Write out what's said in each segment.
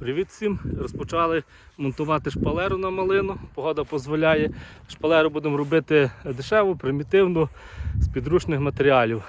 Привіт всім! Розпочали монтувати шпалеру на малину. Погода дозволяє. Шпалеру будемо робити дешеву, примітивну, з підручних матеріалів.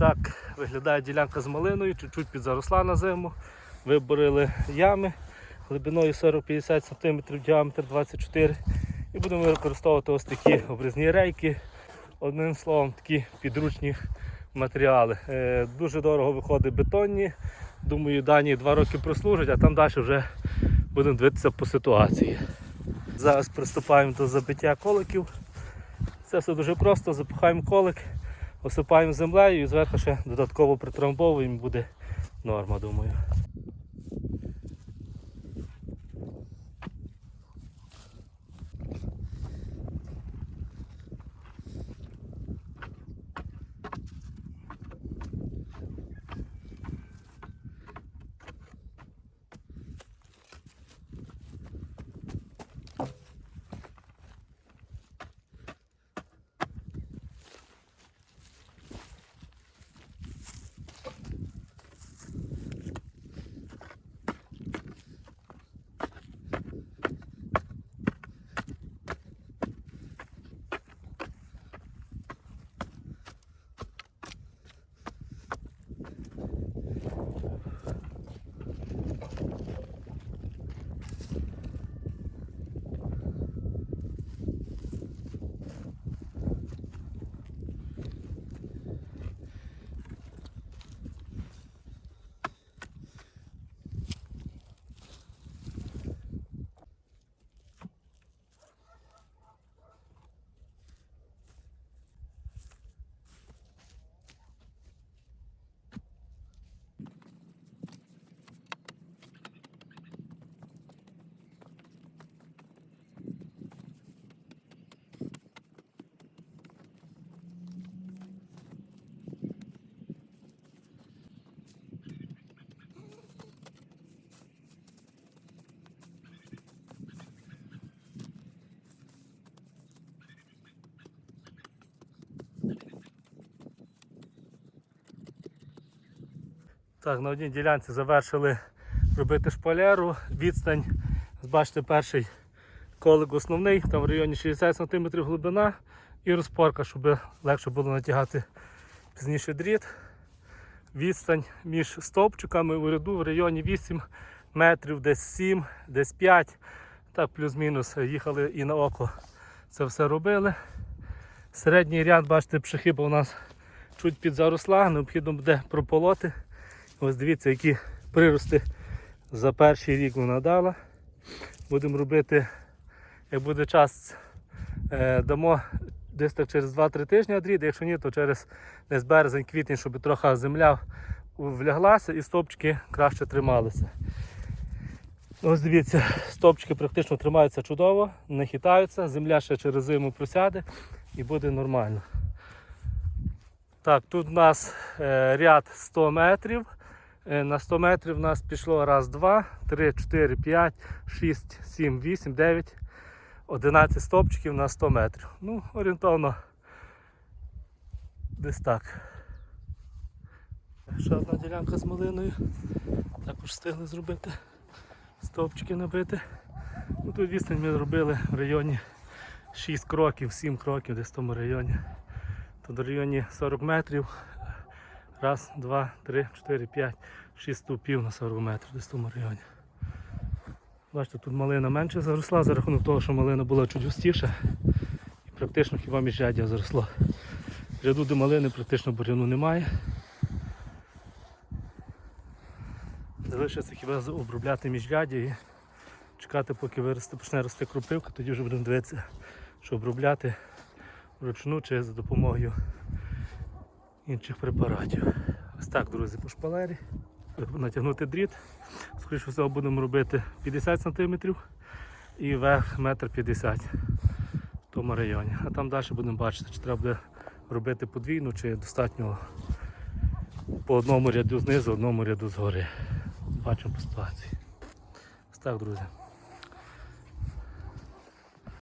Так виглядає ділянка з малиною, чуть-чуть підзаросла на зиму. Виборили ями глибиною 40-50 см, діаметр 24 І будемо використовувати ось такі обрізні рейки. Одним словом, такі підручні матеріали. Е, Дуже дорого виходить бетонні. Думаю, дані два роки прослужать, а там далі вже будемо дивитися по ситуації. Зараз приступаємо до забиття коликів. Це все дуже просто, запихаємо колик, осипаємо землею і зверху ще додатково притрамбовуємо, буде норма, думаю. Так, на одній ділянці завершили робити шпалеру. Відстань, бачите, перший колик основний, там в районі 60 см глибина і розпорка, щоб легше було натягати пізніше дріт. Відстань між стовпчиками у ряду в районі 8 метрів, десь 7, десь 5. Так, плюс-мінус їхали і на око це все робили. Середній ряд, бачите, пшехиба у нас чуть підзаросла, необхідно буде прополоти. Ось дивіться, які прирости за перший рік вона дала. Будемо робити, як буде час, е, дамо десь так через 2-3 тижні адріт, якщо ні, то через десь березень-квітень, щоб трохи земля вляглася і стовпчики краще трималися. Ось дивіться, стовпчики практично тримаються чудово, не хитаються, земля ще через зиму просяде і буде нормально. Так, тут у нас е, ряд 100 метрів. Е, На 100 метрів у нас пішло раз, два, три, чотири, п'ять, шість, сім, вісім, дев'ять, 11 стопчиків на 100 метрів. Ну, орієнтовно десь так. Ще одна ділянка з малиною. Також встигли зробити стовпчики набити. Ну, тут відстань ми зробили в районі 6 кроків, 7 кроків десь в тому районі. Тут в районі 40 метрів. Раз, два, три, чотири, п'ять, шість стовпів на 40 метрів десь в тому районі. Бачите, тут малина менше заросла за рахунок того, що малина була чуть густіша. І практично хіба міжряддя заросло. Ряду до малини практично буряну немає. Залишиться хіба обробляти міжряддя і чекати, поки виросте, почне рости кропивка, тоді вже будемо дивитися, що обробляти вручну чи за допомогою інших препаратів. Ось так, друзі, по шпалері. Натягнути дріт. Скоріше всього будемо робити 50 см і верх 1,50 м в тому районі. А там далі будемо бачити, чи треба буде робити подвійну, чи достатньо по одному ряду знизу, одному ряду згори. Бачимо по ситуації. Ось так, друзі.